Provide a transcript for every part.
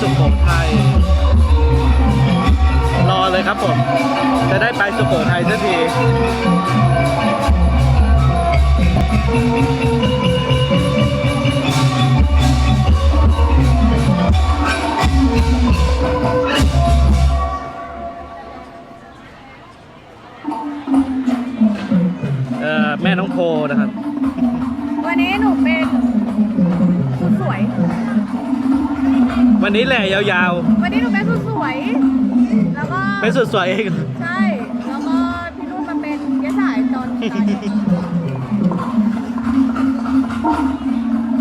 这么 ยาววันนี้หนูเป็นสุดสวย แล้วก็เป็นสุดสวยเอง ใช่ แล้วก็พี่นุ่นมาเป็นยะสายตอนตาย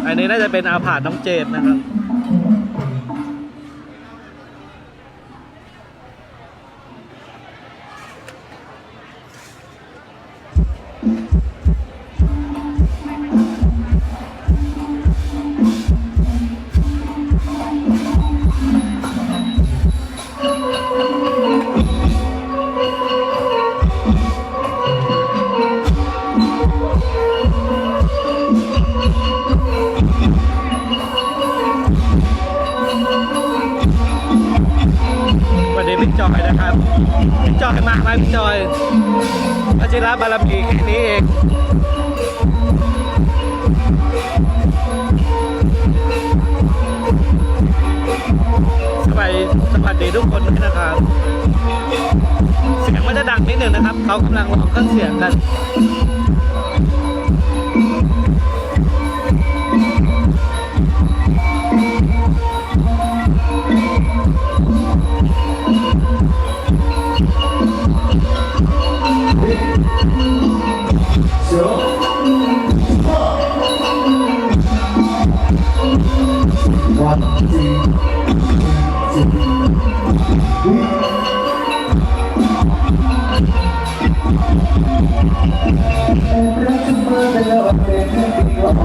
อันนี้น่าจะเป็นอาผาธน้องเจดนะครับ มาพี่จอยพระจิระบารมีแค่นี้เองสบายสวัสดีทุกคนด้วยนะครับ เสียงมันจะดังนิดหนึ่งนะครับ เขากำลังรอเครื่องเสียงกัน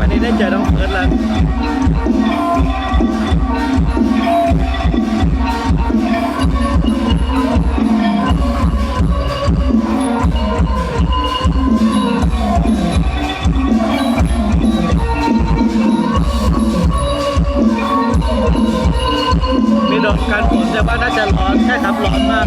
อันนี้ได้เจอน้องเฟิร์สแล้วมีดอกการฝนแต่ว่าน่าจะร้อนใช่ครับร้อนมาก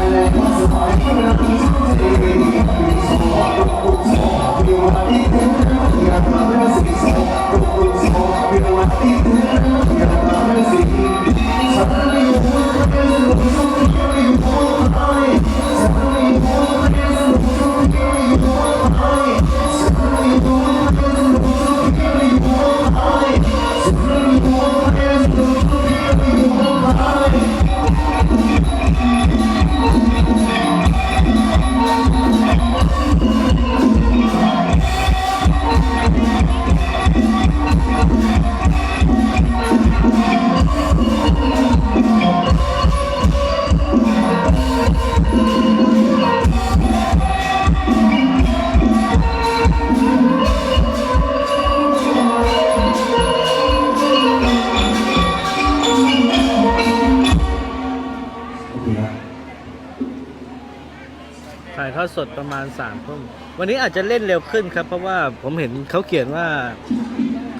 อดสดประมาณสามทุ่มวันนี้อาจจะเล่นเร็วขึ้นครับ เพราะว่าผมเห็นเขาเขียนว่า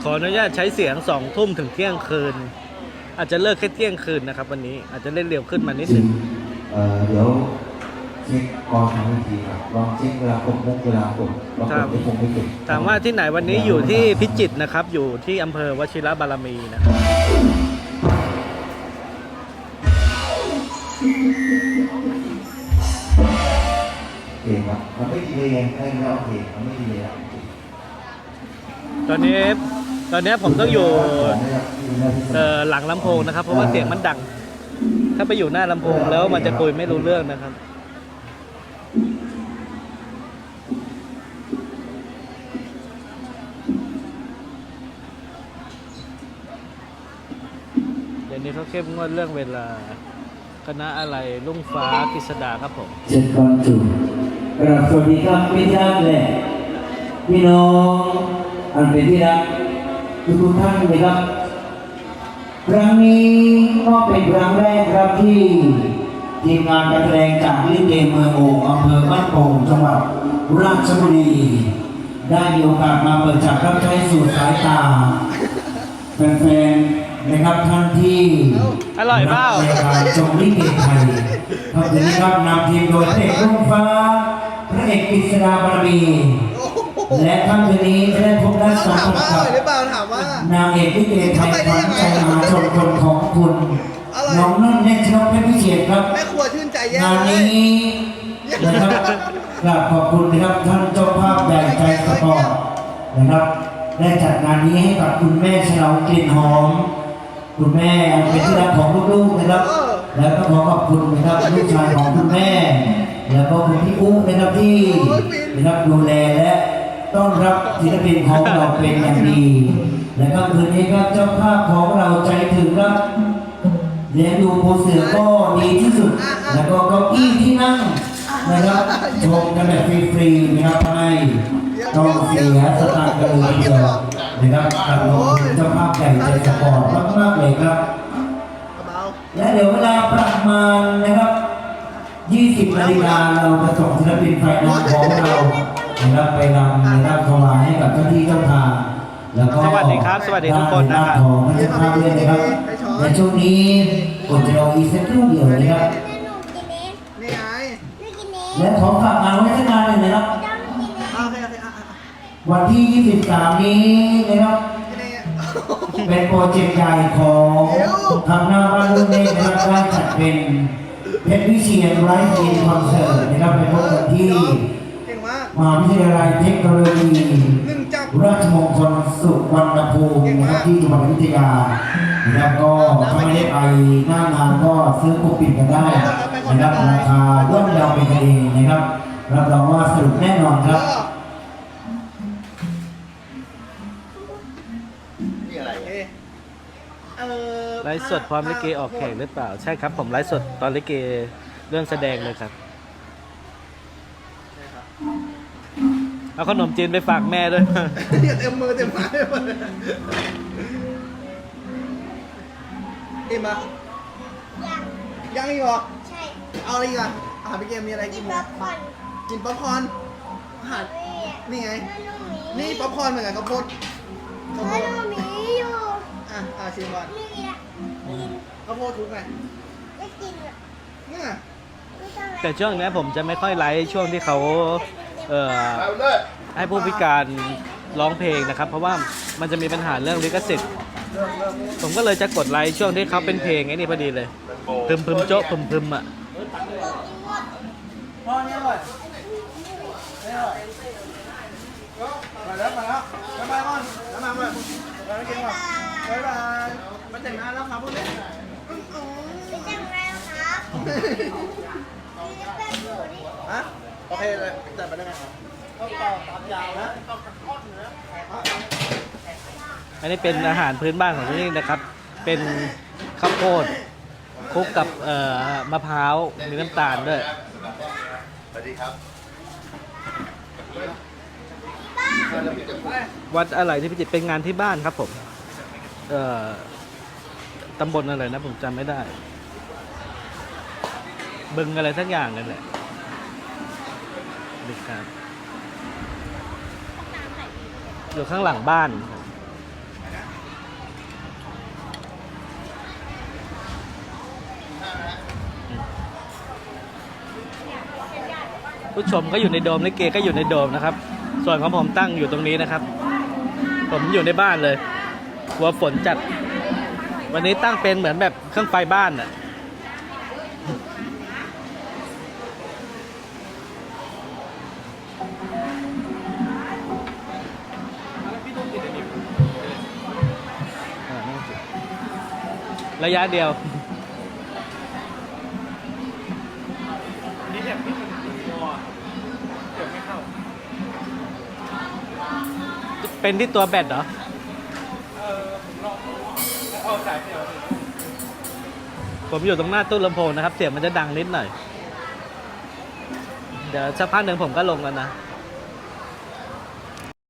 ขออนุญาตใช้เสียงสองทุ่มถึงเที่ยงคืน อาจจะเลิกแค่เที่ยงคืนนะครับ วันนี้อาจจะเล่นเร็วขึ้นมานิดหนึ่งเอ่อเดี๋ยวเช็คกองทางวิธีครับลองเช็คเวลาครบมุกเวลาครบลองกดไม่คงไม่เก็บถามว่าที่ไหนวันนี้อยู่ที่พิจิตรนะครับ อยู่ที่อำเภอวชิระบารมีนะครับ คครับ มันไม่ดีเลยไงให้ไม่โอเคมันไม่ดีเลยอะตอนนี้ตอนนี้ผมต้องอยู่เอ่อหลังลำโพงนะครับ เพราะว่าเสียงมันดัง ถ้าไปอยู่หน้าลำโพงแล้วมันจะคุยไม่รู้เรื่องนะครับเดี๋ยวนี้เขาเข้มงวดเรื่องเวลา คณะอะไรลุ่งฟ้ากฤษดาครับผมเจ็ดวันจุ กราบสวัสดีครับพี่รักและพี่น้องอันเป็นที่รักทุกทุกๆท่านนะครับ ครั้งนี้ก็เป็นครั้งแรกครับที่ทีมงานการแสดงจากลิเกเมืองโอ่งอำเภอบ้านโป่งจังหวัดราชบุรีได้มีโอกาสมาเปิดฉากรับใช้สู่สายตาแฟนๆนะครับท่านที่อร่อยเปล่าในการชมลิเกไทยครับวันนี้ครับนำทีมโดยพระเอกรุ่งฟ้า พระเอกกฤษดาบารมี และท่านคืนนี้จะได้พบและสัมถามผัสว่าอกับร่อยหรือเปล่าถามว่า นางเอกลิเกไทยขวัญใจมหาชนคนของคุณอร่อย น้องนุ่นเนชนกเพชรพิเศษครับแม่ครัวชื่นใจแย่งานเลนี้ยนะครับกราบขอบคุณนะครับท่านเจ้าภาพใหญ่ใจสปอร์ตนะครับได้จัดงานนี้ให้กับคุณแม่ฉลองกลิ่นหอม คุณแม่เป็นที่รักของลูกๆนะครับ แล้วก็ขอขอบคุณนะครับลูกชายของคุณแม่ แล้วก็คุณพี่อุ๊นะครับที่นะครับดูแลและต้อนรับศิลปินของเราเป็นอย่างดี และก็คืนนี้ครับเจ้าภาพของเราใจถึงครับเลี้ยงดูปูเสือก็ดีที่สุด แล้วก็เก้าอี้ที่นั่งนะครับชมกันแบบฟรีๆนะครับไม่ต้องเสียสตางค์กันเลยทีเดียวนะครับกับน้องเจ้าภาพใหญ่ใจสปอร์ตมากๆเลยครับ และเดี๋ยวเวลาประมาณนะครับ 20นาฬิกาเราจะส่งศิลปินไฟนอลของเรานะครับไปรำนะครับถวายให้กับเจ้าที่เจ้าทางแล้วก็สวัสดีครับสวัสดีทุกคนนะครับด้าของท่านเจ้าภาพด้วยนะครับในช่วงนี้อดจะรออีกสักครู่เดียวนะครับนี่ไงและขอฝากงานไว้สักงานหนึ่งนะครับเอาโอเคโอเคอะอะวันที่ 23 นี้นะครับนี่เป็นโปรเจกต์ใหญ่ของทางหน้าบ้านลูกเล็กนะครับได้จัดเป็นเพ ชรวิเชียรไร้เกมคอนเสิร์ตนะครับเป็นพบกันที่เก่งมากมหาวิทยาลัยเทคโนโลยีหนึ่งจับราชมงคลสุวรรณภูมินะครับที่จังหวัดอยุธยานะครับก็ถ้าไม่ได้ไปหน้างานก็ซื้อคูปปิดกันได้นะครับราคาย่อมเยาวเป็นกันเองนะครับรับรองว่าสนุกแน่นอนครับ ไลฟ์สดพร้อมลิเกออกแข่งหรือเปล่า ใช่ครับ ผมไลฟ์สดตอนลิเกเรื่องแสดงเลยครับ เอาขนมจีนไปฝากแม่ด้วยเดี๋ยวเต็มมือเต็มไม้ไปหมดเลยอิ่มอะยังอีกเหรอใช่เอาอะไรอีกอะอาหารไปเกมมีอะไรกินไหมกินป๊อปคอร์นอาหาร นี่ไงนี่ป๊อปคอร์นเหมือนกันข้าวโพดข้าวโพด อะอะชิมก่อนข้าวโพดทุกไงเนี่ยแต่ช่วงเนี้ยผมจะไม่ค่อยไลฟ์ช่วงที่เขาเอ่อให้ผู้พิการร้องเพลงนะครับ เพราะว่ามันจะมีปัญหาเรื่องลิขสิทธิ์ผมก็เลยจะกดไลค์ช่วงที่เขาเป็นเพลงไอ้นี่พอดีเลยพึมพึมโจ๊ะพึมพึมอะพ่อนี่อร่อยนี่อร่อยมาแล้วมาแล้วบ๊ายบายก่อนแล้วมามาแล้วกินก่อน บ๊ายบายมาแต่งงานแล้วครับพวกนี้ฮะโอเคเลยจัดไปได้ไหมครับก็ต่อตามยาวนะอันนี้เป็นอาหารพื้นบ้านของที่นี่นะครับ เป็นข้าวโพดคลุกกับเอ่อมะพร้าวมีน้ำตาลด้วย สวัสดีครับวัดอะไรที่พิจิตรเป็นงานที่บ้านครับผมเอ่อ ตำบลอะไรนะผมจำไม่ได้ บึงอะไรสักอย่างนั่นแหละดูครับอยู่ข้างหลังบ้านผู้ชมก็อยู่ในโดมลิเกก็อยู่ในโดมนะครับ ส่วนของผมตั้งอยู่ตรงนี้นะครับ ผมอยู่ในบ้านเลย กลัวฝนจัด วันนี้ตั้งเป็นเหมือนแบบเครื่องไฟบ้านอะระยะเดียวเป็นที่ตัวแบตเหรอ ผมอยู่ตรงหน้าตู้ลำโพงนะครับ เสียงมันจะดังนิดหน่อย เดี๋ยวสักพักหนึ่งผมก็ลงแล้วนะ